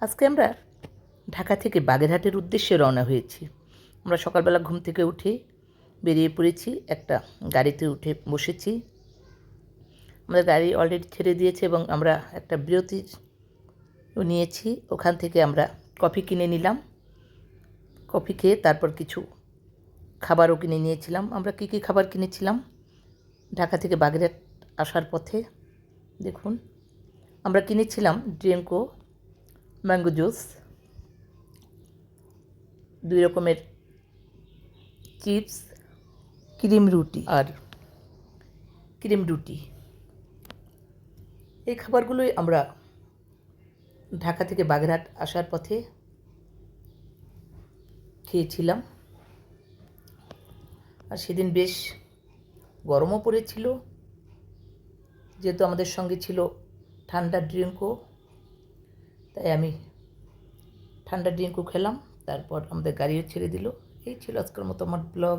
আজকে আমরা ঢাকা থেকে বাগেরহাটের উদ্দেশ্যে রওনা হয়েছি। আমরা সকালবেলা ঘুম থেকে উঠে বেরিয়ে পড়েছি, একটা গাড়িতে উঠে বসেছি। আমাদের গাড়ি অলরেডি ছেড়ে দিয়েছে এবং আমরা একটা বিরতি নিয়েছি। ওখান থেকে আমরা কফি কিনে নিলাম। কফি খেয়ে তারপর কিছু খাবারও কিনে নিয়েছিলাম। আমরা কী কী খাবার কিনেছিলাম? ঢাকা থেকে বাগেরহাট আসার পথে দেখুন। আমরা কিনেছিলাম ড্রিঙ্কো ম্যাঙ্গো জুস, দুই রকমের চিপস, ক্রিম রুটি আর ক্রিম রুটি। এই খাবারগুলোই আমরা ঢাকা থেকে বাগেরহাট আসার পথে খেয়েছিলাম। আর সেদিন বেশ গরমও পড়েছিল, যেহেতু আমাদের সঙ্গে ছিল ঠান্ডা ড্রিঙ্কও তাই আমি ঠান্ডা ড্রিঙ্কও খেলাম, তারপর আমাদের গাড়িও ছেড়ে দিল। এই ছিল আজকের মতো আমার ব্লগ